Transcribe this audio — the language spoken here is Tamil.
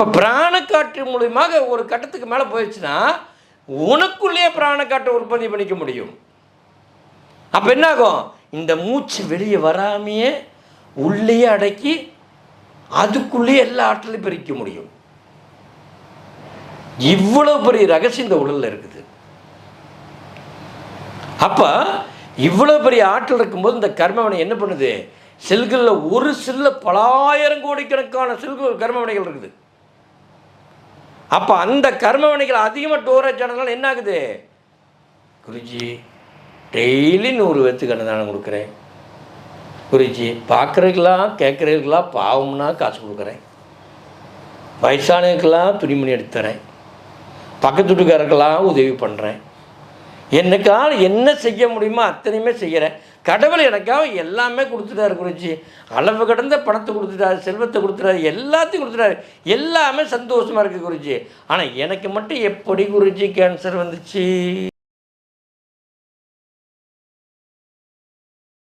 இப்போ பிராணக்காற்று மூலியமாக ஒரு கட்டத்துக்கு மேலே போயிடுச்சுன்னா உனக்குள்ளேயே பிராணக்காற்றை உற்பத்தி பண்ணிக்க முடியும். அப்போ என்னாகும்? இந்த மூச்சு வெளியே வராமையே உள்ளேயே அடக்கி அதுக்குள்ளேயே எல்லா ஆற்றலையும் பிரிக்க முடியும். இவ்வளவு பெரிய ரகசியம் இந்த உடலில் இருக்குது. அப்போ இவ்வளோ பெரிய ஆற்றல் இருக்கும்போது இந்த கர்மவனை என்ன பண்ணுது? செல்களில் ஒரு சில்ல பலாயிரம் கோடிக்கணக்கான செல்கள் கர்மவனைகள் இருக்குது. அப்போ அந்த கர்மவனைகள் அதிகமாக ஸ்டோரேஜ் ஆனதுனால என்ன ஆகுது? குருஜி டெய்லி நூறு பேத்துக்கு அன்னதானம் கொடுக்குறேன். குருஜி பார்க்குறதுக்கெல்லாம் கேட்குறதுக்கெல்லாம் பாவம்னா காசு கொடுக்குறேன். வயசானதுக்கெல்லாம் துணிமணி எடுத்து தரேன். பக்கத்து வீட்டுக்காரருக்கெல்லாம் உதவி பண்ணுறேன் என்னக்கால் என்ன செய்ய முடியுமோ அத்தனையுமே செய்கிறேன் கடவுள் எனக்காக எல்லாமே கொடுத்துட்டாரு குருஜி. அளவு கடந்த பணத்தை கொடுத்துட்டாரு செல்வத்தை கொடுத்துட்டாரு எல்லாத்தையும் கொடுத்துட்டாரு. எல்லாமே சந்தோஷமாக இருக்குது குருஜி. ஆனால் எனக்கு மட்டும் எப்படி குருஜி கேன்சர் வந்துச்சு?